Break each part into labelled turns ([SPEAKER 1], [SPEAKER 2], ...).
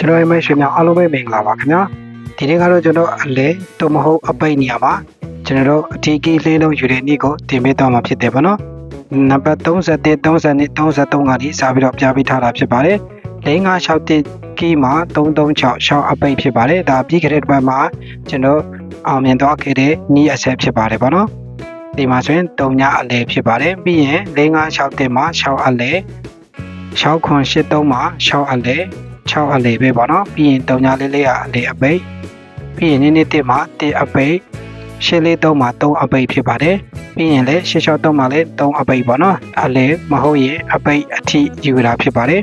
[SPEAKER 1] ကျွန်တော်ရဲ့မိတ်ဆွေများအားလုံးပဲမင်္ဂလာပါခင်ဗျာဒီနေ့ကတော့ကျွန်တော်အလဲတော့မဟုတ်အပိတ်နေရပါကျွန်တော်တို့အထီးကြီးလေးလုံးယူတဲ့နေ့ကိုတင်ပေးသွားမှာဖြစ်တယ်ဗောနော်နံပါတ်31 32 33ကနေစပြီးတော့ပြပေးထားတာဖြစ်ပါတယ်4561ကီမှာ336ရှောင်းအပိတ်ဖြစ်ပါတယ်ဒါပြီးခဲ့တဲ့တစ်ပတ်မှာကျွန်တော်အောင်မြင်သွားခဲ့တဲ့နီးအဆက်ဖြစ်ပါတယ်ဗောနော်ဒီမှာဆိုရင်3ညအလဲဖြစ်ပါတယ်ပြီးရင်4561မှာ6အလဲ6ခွန်83မှာ6အလဲ 6အလဲပဲဗောနော်ပြီးရင်3ညလေးလေးကအလဲအပိတ်ပြီးရင်နေ့နေ့တစ်မှာတစ်အပိတ်ရှင်းလေး3မှာ3အပိတ်ဖြစ်ပါတယ်ပြီးရင်လည်း663မှာလည်း3အပိတ်ဗောနော်အလဲမဟုတ်ရင်အပိတ်အထိယူတာဖြစ်ပါတယ်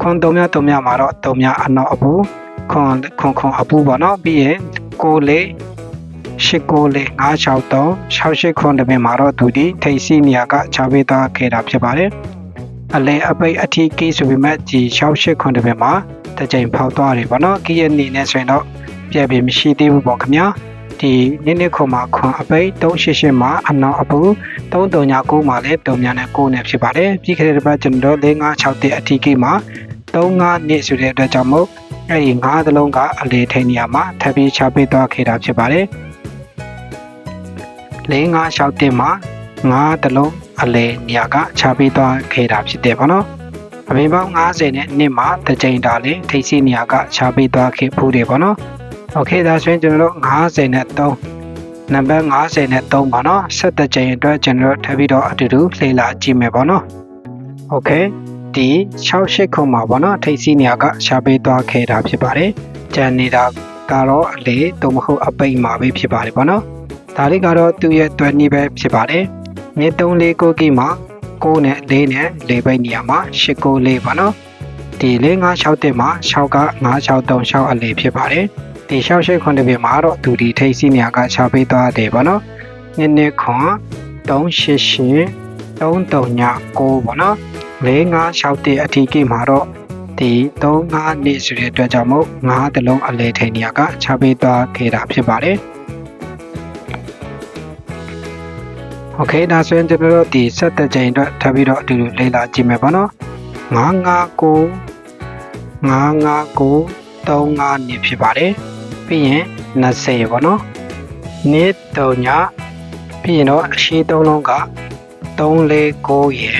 [SPEAKER 1] ခွန်3ည3ညမှာတော့3ညအနောက်အပူခွန်ခွန်ခွန်အပူဗောနော်ပြီးရင်6လေး8ကိုလေး963 68ခွန်တပင်မှာတော့သူဒီထိတ်စီနေရာကခြားပေးသွားခဲ့တာဖြစ်ပါတယ် အလဲအပိတ်အထီးကိဆိုပေမဲ့ဒီ68ခွန်တပင်မှာတစ်ကြိမ်ဖောက်သွားတယ်ဗောနော်ကိရဲ့နေနဲ့ဆိုရင်တော့ပြည့်ပြည့်မရှိသေးဘူးပေါ့ခင်ဗျာဒီနေ့နေ့ခွန်မှာခွန်အပိတ်388မှာအနောက်အပူ339မှာလည်း3များနဲ့9နဲ့ဖြစ်ပါတယ်ပြီးခဲ့တဲ့တစ်ပတ်ကျွန်တော်တို့556တဲ့အထီးကိမှာ35နှစ်ဆိုတဲ့အတွက်ကြောင့်မို့အဲ့ဒီ9သလုံးကအလေထိန်နေရာမှာထပ်ပြီးချပေးသွားခဲ့တာဖြစ်ပါတယ်4561တင်မှာ9တလုံး အလေနေရာကချပေးသွားခဲ့တာဖြစ်တယ်ပေါ့နော်အပင်ပေါင်း90နဲ့နှစ်မှာတစ်ကြိမ်တာလေးထိပ်စီနေရာကချပေးသွားခဲ့ဖူးတယ်ပေါ့နော်โอเคဒါဆိုရင်ကျွန်တော်တို့90နဲ့3နံပါတ်90နဲ့3ပါနော်17ကြိမ်အတွက်ကျွန်တော်တို့ထပ်ပြီးတော့အတူတူလေ့လာကြည့်မယ်ပေါ့နော်โอเคဒီ68ခုမှာပေါ့နော်ထိပ်စီနေရာကရှာပေးသွားခဲ့တာဖြစ်ပါတယ်ကြံနေတာကတော့အလေသို့မဟုတ်အပိတ်မှာပဲဖြစ်ပါတယ်ပေါ့နော်ဒါလေးကတော့သူ့ရဲ့တွယ်နည်းပဲဖြစ်ပါတယ် မြေ3လေးကိုကီမှာ6နဲ့4နဲ့4ပိတ်နေရာမှာ8ကို4ပါနော်ဒီ4 5 6တက်မှာ6က9 6 3 6အလေဖြစ်ပါတယ်ဒီ6 8ခွန်တစ်ပြမှာတော့သူဒီထိပ်စီနေရာကရှာပေးသွားတယ်ပေါ့နော်နည်းနည်းခွန်3 8 8 3 3ည9ပေါ့နော်၄၅၆တက်အထီးကိမှာတော့ဒီ3 5နှစ်ဆိုတဲ့အတွက်ကြောင့်မို့9တလုံးအလဲထိန်နေရကချပေးသွားခဲ့တာဖြစ်ပါတယ်။ Okay ဒါဆိုရင်ကျွန်တော်တို့ဒီ7ကြိမ်အတွက်ထပ်ပြီးတော့အတူတူလေ့လာကြည့်မယ်ပေါ့နော်။959 959 35နှစ်ဖြစ်ပါတယ်။ပြီးရင်20ပေါ့နော်။နှစ်3ညပြီးရင်တော့အရှိ3လုံးက349ရယ်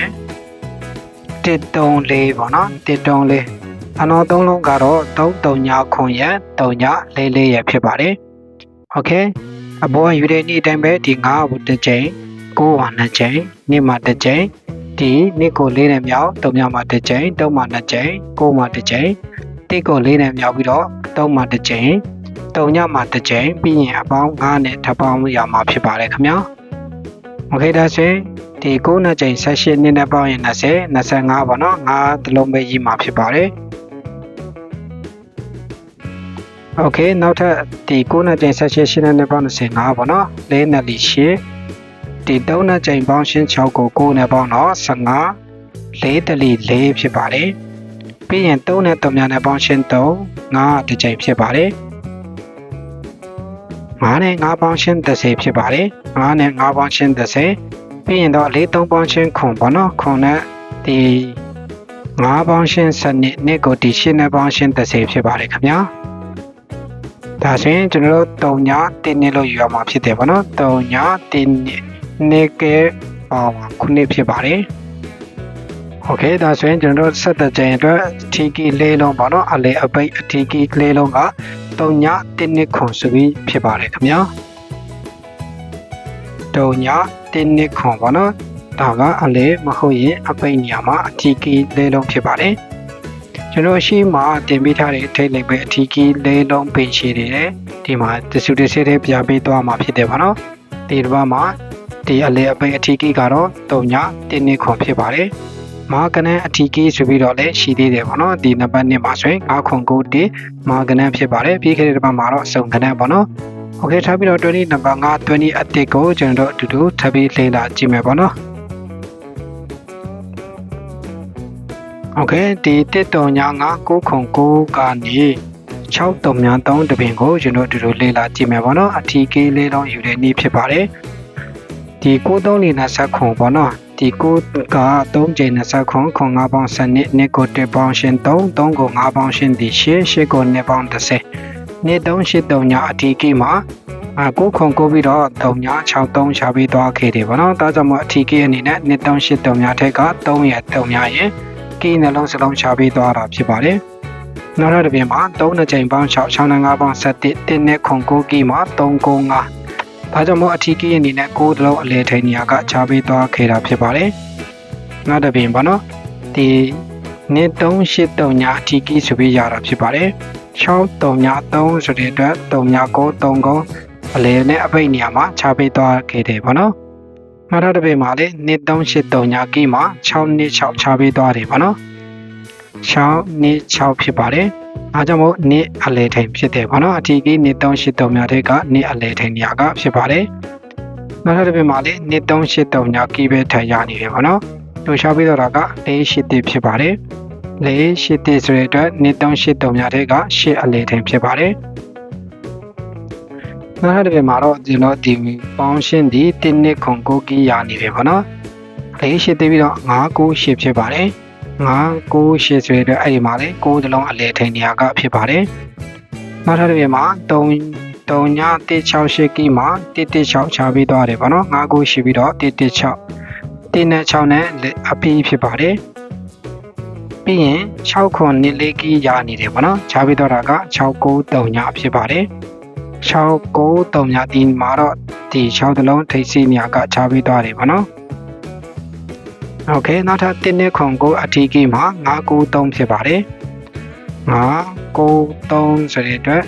[SPEAKER 1] 134ပေါ့နော်134အနောက်3လုံးကတော့339ခွန်ရယ်3ည44ရယ်ဖြစ်ပါတယ်โอเคအပေါ်ယူတဲ့နေ့တိုင်းပဲဒီ9ဘူးတစ်ချိန် 9ဟာ2ချိန်နေ့မှာတစ်ချိန်ဒီနေ့ကို4နဲ့မြောက်3မြောက်မှာတစ်ချိန်3မှာ2ချိန်9မှာတစ်ချိန်တိကို4နဲ့မြောက်ပြီးတော့3မှာတစ်ချိန်3ညမှာတစ်ချိန်ပြီးရင်အပေါင်း9နဲ့ထပ်ပေါင်းရမှာဖြစ်ပါတယ်ခင်ဗျာโอเคဒါဆိုရင်ဒီ9နှစ်ချိန်18နှစ်နဲ့ပေါင်းရင်20 25ပေါ့နော်5တလုံးပဲရေးမှာဖြစ်ပါတယ်โอเคနောက်ထပ်ဒီ9နှစ်ချိန်18ရှင်းနဲ့ပေါင်း25ပေါ့နော်4နှစ်လီရှင်း ဒီ3နှစ်ချိန်ပေါင်းရှင်း6ကို9နဲ့ပေါင်းတော့15 4တလီ4ဖြစ်ပါတယ်ပြီးရင်3နဲ့3များနဲ့ပေါင်းရှင်း3 5တစ်ချိန်ဖြစ်ပါတယ်9နဲ့9ပေါင်းရှင်း30ဖြစ်ပါတယ်9နဲ့9ပေါင်းရှင်း30ပြီးရင်တော့4 3ပေါင်းရှင်းခွန်ပေါ့နော်ခွန်နဲ့ဒီ9ပေါင်းရှင်းစနစ်နှစ်ကိုဒီရှင်းနဲ့ပေါင်းရှင်း30ဖြစ်ပါတယ်ခင်ဗျာဒါဆိုရင်ကျွန်တော်တို့3ညတင်းနှစ်လို့ယူရမှာဖြစ်တယ်ပေါ့နော်3ညတင်းနှစ် နှစ်ကဲပေါ့ခုနှစ်ဖြစ်ပါတယ်โอเคဒါဆိုရင်ကျွန်တော်တို့ဆက်တဲ့ကြိမ်အတွက်ထီကီလေးလုံးပေါ့နော်အလေအပိတ်အထီကီလေးလုံးက3ညတင်းနှစ်ခွန်ဆိုပြီးဖြစ်ပါတယ်ခင်ဗျာ3ညတင်းနှစ်ခွန်ပေါ့နော်ဒါကအလေမဟုတ်ရင်အပိတ်နေရာမှာအထီကီလေးလုံးဖြစ်ပါတယ်ကျွန်တော်ရှိမှတင်ပေးထားတဲ့ထိတ်လိုက်ပဲအထီကီလေးလုံးပင်ရှိနေတယ်ဒီမှာတဆူတဆေးတဲ့ပြပေးသွားမှာဖြစ်တယ်ပေါ့နော်ဒီတစ်ပတ်မှာ ဒီအလေအပိတ်အထီကီကတော့3ညတင်းနှစ်ခွန်ဖြစ်ပါတယ်မာကနန်အထီကီဆိုပြီးတော့လည်းရှိသေးတယ်ပေါ့နော်ဒီနံပါတ်1မှာဆိုရင်9ခွန်9တိမာကနန်ဖြစ်ပါတယ်ပြီးခဲ့တဲ့တစ်ပတ်မှာတော့စုံကနန်ပေါ့နော်โอเคထားပြီးတော့20နံပါတ်5 20အတစ်ကိုကျွန်တော်တို့အတူတူထပ်ပြီးလေ့လာကြည့်မယ်ပေါ့နော်โอเคဒီတစ်တုံညာ9 9ခွန်9ကနေ6တုံညာ3တပင်ကိုကျွန်တော်တို့အတူတူလေ့လာကြည့်မယ်ပေါ့နော်အထီကီလေးလုံးယူတဲ့နေ့ဖြစ်ပါတယ် ဒီ93လေးနဲ့ဆက်ခွန်ပေါ့နော်ဒီကိုက3ချိန်20ခွန်ခွန်5ပေါင်း7နှစ်နှစ်ကို1ပေါင်းရှင်3 3ကို5ပေါင်းရှင်ဒီရှေ့ရှေ့ကို2ပေါင်း30နှစ်3 8 3ညအထီးကိမှာအကိုခွန်ကိုပြီးတော့3ည6 3ချပြီးသွားခဲ့တယ်ဗောနော်ဒါကြောင့်မို့အထီးကိအနေနဲ့နှစ်3 8 3ညထက်က3ရဲ့3ညရဲ့ကိနှလုံးစလုံးချပြီးသွားတာဖြစ်ပါတယ်နောက်တစ်ပြင်မှာ3နှစ်ချိန်ပေါင်း6 6နဲ့5ပေါင်း7တစ်နဲ့ခွန်ကိုကိမှာ3ကို5 ဒါကြောင့်မို့အထီးကိအနေနဲ့ကိုယ်တလုံးအလဲထိန်နေရာကချပြီးသွားခဲ့တာဖြစ်ပါတယ်နောက်တစ်ပြင်ပါနော်ဒီနှစ်383ညအထီးကိဆိုပြီးရတာဖြစ်ပါတယ်6 3ည3ဆိုတဲ့အတွက်3ည9 3ကိုအလဲနဲ့အပိတ်နေရာမှာချပေးသွားခဲ့တယ်ပေါ့နော်နောက်တစ်ပြင်မှာလေနှစ်383ညကိမှာ6နှစ်6ချပေးသွားတယ်ပေါ့နော် 6နှစ်6ဖြစ်ပါတယ်အားကြောင့်မို့နှစ်အလဲထိန်ဖြစ်တယ်ပေါ့နော်အထီးကိနှစ်383ညတဲ့ကနှစ်အလဲထိန်နေရာကဖြစ်ပါတယ်နောက်တစ်ပြင်မှာလေနှစ်383ညကိပဲထိုင်ရနေတယ်ပေါ့နော်သူချပေးတော့တာက4ရှိတစ်ဖြစ်ပါတယ်လေးရှိတစ်ဆိုတဲ့အတွက်နှစ်383များတဲ့က8အလေထိန်ဖြစ်ပါတယ်။နောက်တစ်ပြင်မှာတော့ဒီတော့ဒီပေါင်းရှင်းဒီ1နှစ်ခွန်ကိုကီရနေတယ်ပေါ့နော်။လေးရှိတစ်ပြီးတော့9 9 8ဖြစ်ပါတယ်။ 9 9 8ဆိုတဲ့အတွက်အဲ့ဒီမှာလေ6တလုံးအလေထိန်နေရာကဖြစ်ပါတယ်။နောက်တစ်ပြင်မှာ3 3ည168ကီမှာ116ချပြီးသွားတယ်ပေါ့နော်9 9ရှိပြီးတော့116 1နဲ့6နဲ့အပီးဖြစ်ပါတယ်။ပြီးရင်6ခွန်နှစ်လေးကီးရနေတယ်ပေါ့နော်ခြားပြီးတော့တာက693ညဖြစ်ပါတယ်693ညဒီမှာတော့ဒီ6တလုံးထိပ်စီးညကခြားပြီးသွားတယ်ပေါ့နော် โอเคနောက်ထပ်1နှစ်ခွန်ကိုအထီးကီးမှာ993ဖြစ်ပါတယ်993ဆိုတဲ့အတွက်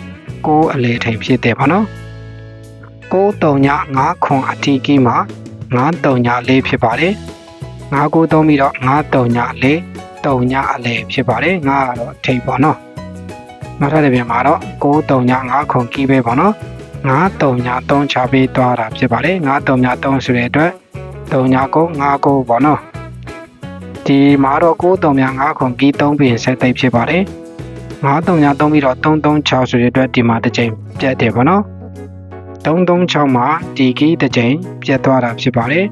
[SPEAKER 1] 6အလေထိန်ဖြစ်တယ်ပေါ့နော်93ည9ခွန်အထီးကီးမှာ93ည4ဖြစ်ပါတယ်993ပြီးတော့93ည4တုံညအလဲဖြစ်ပါတယ်ငါကတော့ထိပ်ပေါ့နော်နောက်ထပ်တစ်ပြန်မှာတော့6တုံည9ခုကီးပဲပေါ့နော်9တုံည3ချပေးသွားတာဖြစ်ပါတယ်9တုံည3ဆိုတဲ့အတွက်တုံည9 9ကိုပေါ့နော် ဒီမှာတော့6တုံည9ခုကီး3ပြင်ဆက်သိပ်ဖြစ်ပါတယ်9တုံည3ပြီးတော့336ဆိုတဲ့အတွက်ဒီမှာတစ်ချိန်ပြတ်တယ်ပေါ့နော်336မှာဒီကီးတစ်ချိန်ပြတ်သွားတာဖြစ်ပါတယ်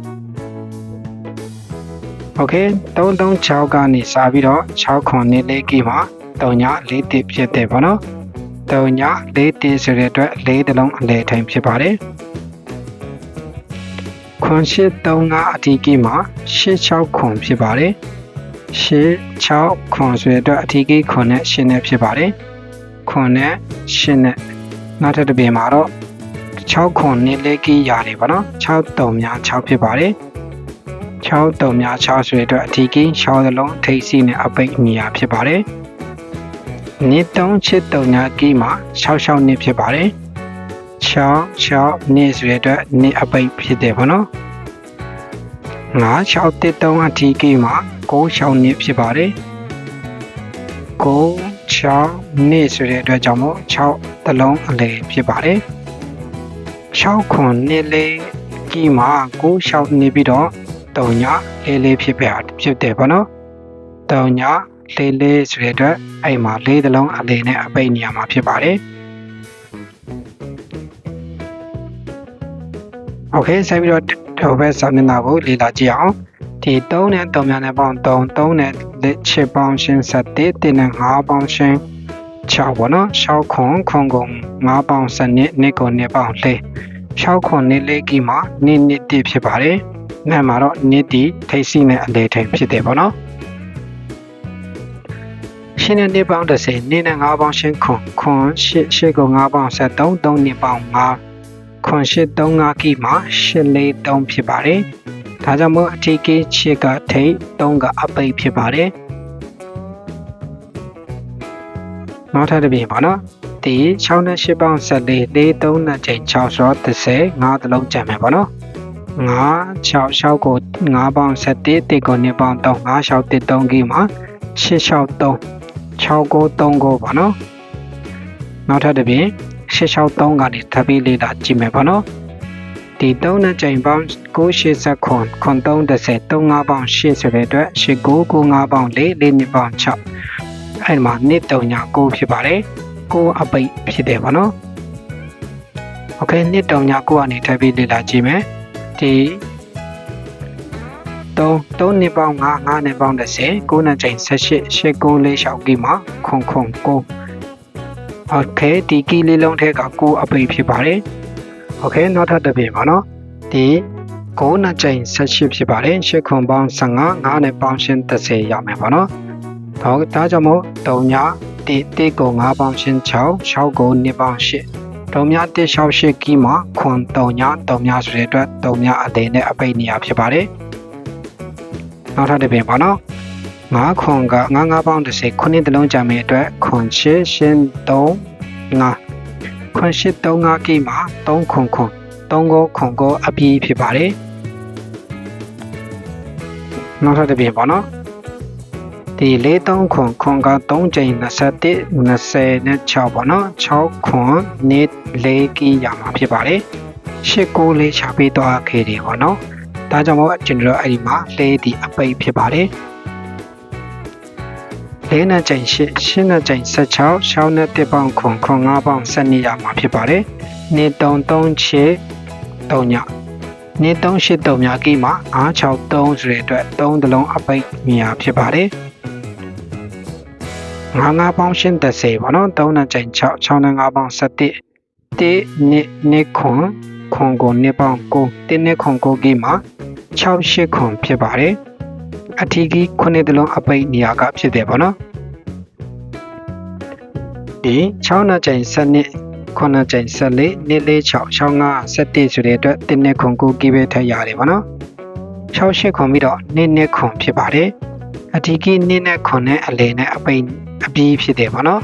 [SPEAKER 1] โอเค336ကနေစပြီးတော့6ခွန်နေလေးကီမှာ3ည4တစ်ဖြစ်တယ်ပေါ့နော်3ည4တစ်ဆိုတဲ့အတွက်4တလုံးအလဲထိုင်ဖြစ်ပါတယ် ခွန်ရှိ35အတီကီမှာ86ခွန်ဖြစ်ပါတယ်86ခွန်ဆိုတဲ့အတွက်အတီကီခွန်နဲ့ရှင်းနဲ့ဖြစ်ပါတယ်ခွန်နဲ့ရှင်းနဲ့နောက်ထပ်တစ်ပြင်မှာတော့6ခွန်နေလေးကီရတယ်ပေါ့နော်6 3များ6ဖြစ်ပါတယ်6တုံများ6ဆွေအတွက်အထီးကင်း6သလုံးထိပ်စီနဲ့အပိတ်နေရာဖြစ်ပါတယ်။နှစ်3ချစ်တုံညာကီးမှာ66နှစ်ဖြစ်ပါတယ်။ 6 6နှစ်ဆွေအတွက်နှစ်အပိတ်ဖြစ်တယ်ပေါ့နော်။9 6တစ်3အထီးကီးမှာ9 6နှစ်ဖြစ်ပါတယ်။9 6နှစ်ဆိုတဲ့အတွက်ကြောင့်မို့6သလုံးအလဲဖြစ်ပါတယ်။6ခွန်နှစ်လေးကီးမှာ9 6နှစ်ပြီးတော့3ညလေးလေးဖြစ်ပြဖြစ်တယ်ပေါ့နော်3ညလေးလေးဆိုတဲ့အတွက်အဲ့မှာလေးသလုံးအလေးနဲ့အပိတ်နေရမှာဖြစ်ပါတယ် โอเคဆက်ပြီးတော့ဒီဘက်စာမျက်နှာကိုလေ့လာကြည့်အောင်ဒီ3နဲ့3များနဲ့ပေါင်း3 3နဲ့ချစ်ပေါင်းရှင်း7 1နဲ့5ပေါင်းရှင်း6ပေါ့နော်6ခွန်ခွန်ကုန်5ပေါင်း7နှစ်နှစ်ကုန်နှစ်ပေါင်း4 6ခွန်နှစ်လေးကီမှာနှစ်နှစ်တဖြစ်ပါတယ်နာမှာတော့နစ်တီထိတ်စီနဲ့အလေထိန်ဖြစ်တယ်ပေါ့နော်ရှင်းတဲ့နှစ်ပေါင်း30နှစ်နဲ့9ပေါင်းရှင်းခွန်ခွန်8 8ကို9ပေါင်း73 3နှစ်ပေါင်း5 ခွန်8 3 5ကီမှာ8လေး3ဖြစ်ပါတယ်ဒါကြောင့်မို့အထီးကြီးချစ်ကထိတ်3ကအပိတ်ဖြစ်ပါတယ်နောက်ထပ်တစ်ပြင်ပါနော်ဒီ6နဲ့8ပေါင်း14 4 3နဲ့ချိန်6ဆိုတော့30 5တလုံးကြံမယ်ပေါ့နော်9 6 6ကို9ပေါင်း7တစ်ကို2ပေါင်း3 9 6တစ်3ကီမှာ8 6 3 6ကို3ကိုပါနော်နောက်ထပ်တစ်ပြင် 8 6 3ကနေထပ်ပြီးလေ့လာကြည့်မယ်ပါနော်ဒီ3နဲ့ချိန်ပေါင်း9 80ခွန်ခွန်3 30 3 5ပေါင်း8ဆိုတဲ့အတွက်8 9 9 5ပေါင်း4 4နှစ်ပေါင်း6အဲ့မှာနှစ်3ည9ဖြစ်ပါတယ်9အပိတ်ဖြစ်တယ်ပါနော်โอเคနှစ်3ည9ကနေထပ်ပြီးလေ့လာကြည့်မယ်ဒီ 3 3နှစ်ပေါင်း5 5နှစ်ပေါင်း30 9နှစ်ချိန်18 8 9လေးရှောက်ကီမှာခွန်ခွန်9 โอเคဒီကီလေးလုံးထဲက9အပိတ်ဖြစ်ပါတယ်โอเคနောက်ထပ်တစ်ပြင်ပါနော်ဒီ9နှစ်ချိန်18ဖြစ်ပါတယ်8ခွန်ပေါင်း15 5နဲ့ပေါင်းရှင်း30ရောက်မယ်ပေါ့နော်ဒါဒါကြောင့်မို့3ညတိတိကို5ပေါင်းရှင်း6 6ကို2ပေါင်း8တုံမြ168ကီမှာခွန်3ည3ညဆိုတဲ့အတွက်3ညအလေးနဲ့အပိတ်နေရဖြစ်ပါတယ်နောက်ထပ်တစ်ပြင်ပါနော် ငါးခွန်ကငါးငါးပေါင်း30ခုနှစ်တလုံးကြမယ်အတွက်ခွန်ရှင်းရှင်း3ငါခွန်ရှင်း3ငါကီမှာ3ခွန်ခွန်3ကိုခွန်ကိုအပြည့်ဖြစ်ပါတယ်နောက်ထပ်တစ်ပြင်ပါနော်ဒီ43ခွန်ခွန်က3ချိန်21 20နဲ့6ပေါ့နော်6ခွန်နေ4ကီရမှာဖြစ်ပါတယ်8ကိုလေးချပေးသွားခဲ့တယ်ပေါ့နော်ဒါကြောင့်မို့ကျွန်တော်အဲ့ဒီမှာလေးဒီအပိတ်ဖြစ်ပါတယ် လေးနဲ့ချိန်8 8နဲ့ချိန်16 6နဲ့1ပေါင်းခွန်ခွန်5ပေါင်း12ရမှာဖြစ်ပါတယ်နေ3 3 6 3ညနေ3 8 3ညကီမှာ9 6 3ဆိုတဲ့အတွက်3တလုံးအပိတ်မြာဖြစ်ပါတယ်ငါးငါးပေါင်းရှင်း30ပေါ့နော်3နဲ့ချိန်6 6နဲ့5ပေါင်း17တိနှစ်နှစ်ခွန်ခွန်ကိုနှစ်ပေါင်း9တင်းနှစ်ခွန်9ကီမှာ6 8ခွန်ဖြစ်ပါတယ် အထီးကြီးခုနှစ်တလုံးအပိတ်နေရာကဖြစ်တယ်ပေါ့နော်ဒီ6နဲ့ချိန်7နှစ်ခုနှစ်ချိန်14နှစ်လေး6 6 5 17ဆိုတဲ့အတွက်တင်းနှစ်ခွန်9ကီပဲထည့်ရတယ်ပေါ့နော်6 8ခွန်ပြီးတော့နှစ်နှစ်ခွန်ဖြစ်ပါတယ်အထီးကြီးနှစ်နဲ့ခွန်နဲ့အလယ်နဲ့အပိတ်အပြီးဖြစ်တယ်ပေါ့နော်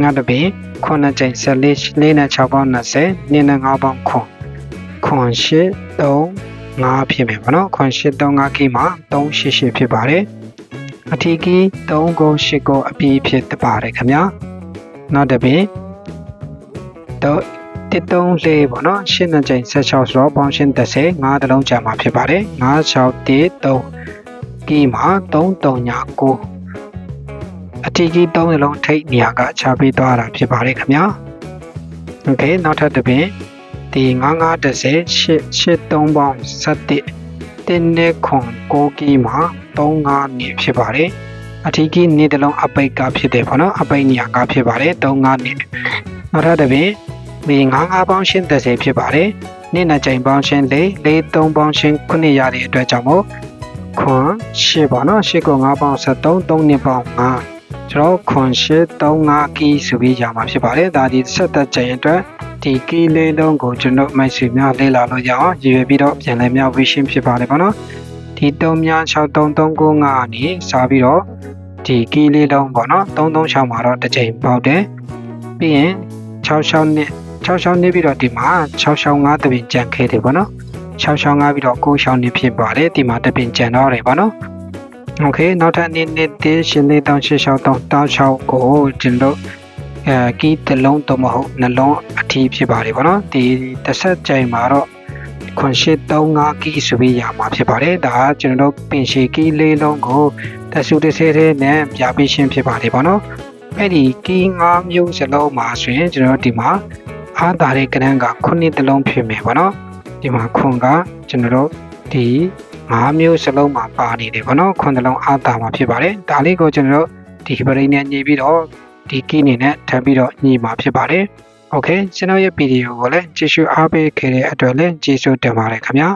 [SPEAKER 1] ငါတပင်ခုနှစ်ချိန်14 4နဲ့6ပေါင်း20 2နဲ့5ပေါင်းခွန်ခွန်8 3 5ဖြစ်မယ်ပေါ့နော်ခွန်8 3 5ကီမှာ388ဖြစ်ပါတယ်အထီးကီ3ကို8ကိုအပြီးဖြစ်တပါတယ်ခင်ဗျာနောက်တပင်တော့တစ်တုံးလေးပေါ့နော်ရှင်းတဲ့ချိန်16ဆိုတော့ပေါင်းရှင်း30 5တလုံးကြာမှာဖြစ်ပါတယ်9 6 1 3ကီမှာ3 3ညာ9အထီးကြီး၃လုံးထိတ်နေရာကချပေးသွားတာဖြစ်ပါတယ်ခင်ဗျာโอเคနောက်ထပ်တစ်ပင် ဒီ9930 83ပေါင်း7တင်းနဲ့ခွန်6ကီမှာ35နေဖြစ်ပါတယ်အထီးကြီးနေတလုံးအပိတ်ကဖြစ်တယ်ပေါ့နော်အပိတ်နေရာကဖြစ်ပါတယ်35နေနောက်ထပ်တစ်ပင်ဒီ99ပေါင်းရှင်း30ဖြစ်ပါတယ်နေ့နဲ့ချိန်ပေါင်းရှင်း4 4 3ပေါင်းရှင်း9ရတဲ့အတွက်ကြောင့်မို့ခွန်8ပါနော်8ကို9ပေါင်း73 3နှစ်ပေါင်း5 ကျွန်တော်ခွန်ရှစ်35ကီဆိုပြီးရမှာဖြစ်ပါတယ်ဒါဒီဆက်သက်ကြရင်အတွက်ဒီကီလေးလုံးကိုကျွန်တော်မိုက်ဆွေများလေ့လာလို့ရအောင်ရည်ရွယ်ပြီးတော့ပြန်လည်များဝေရှင်းဖြစ်ပါတယ်ပေါ့နော်ဒီ3များ6335ကနေစားပြီးတော့ဒီကီလေးလုံးပေါ့နော်336မှာတော့တစ်ချိန်ပေါက်တယ်ပြီးရင်66နှစ်66နှစ်ပြီးတော့ဒီမှာ665တပင်ကြံခဲတယ်ပေါ့နော်665ပြီးတော့96နှစ်ဖြစ်ပါတယ်ဒီမှာတပင်ကြံတော့တယ်ပေါ့နော် โอเคနောက်ထပ်နေ့နေ့သေးရှင်လေးတောင်းရှစ်ရှောက်တောင်းတောင်း6ကိုကျွန်တော်အဲကီးတစ်လုံးတော့မဟုတ်နှလုံးအထီးဖြစ်ပါတယ်ဗောနော်ဒီတစ်ဆက်ကြိမ်မှာတော့ခွန်ရှိ35ကီးဆိုပြီးရမှာဖြစ်ပါတယ်ဒါကကျွန်တော်ပင်ရှိကီးလေးလုံးကိုတဆူတစ်ဆဲသေးနဲ့ပြပေးရှင်းဖြစ်ပါတယ်ဗောနော်အဲ့ဒီကီး5မျိုးစလုံးမှာဆိုရင်ကျွန်တော်ဒီမှာအားသာတဲ့ကဏ္ဍကခုနှစ်တလုံးဖြစ်မယ်ဗောနော်ဒီမှာခွန်ကကျွန်တော်တို့ဒီ ၅မျိုးစလုံးမှာပါနေတယ်ဗောနော်ခွန်တလုံးအားတာမှာဖြစ်ပါတယ်ဒါလေးကိုကျွန်တော်တို့ဒီပရိနဲ့ညှိပြီးတော့ဒီကီနေနဲ့ထပ်ပြီးတော့ညှိမှာဖြစ်ပါတယ်โอเคကျွန်တော်ရဲ့ဗီဒီယိုကိုလည်းကြည့်ရှုအားပေးခဲ့တဲ့အတွက်လည်းကျေးဇူးတင်ပါတယ်ခင်ဗျာ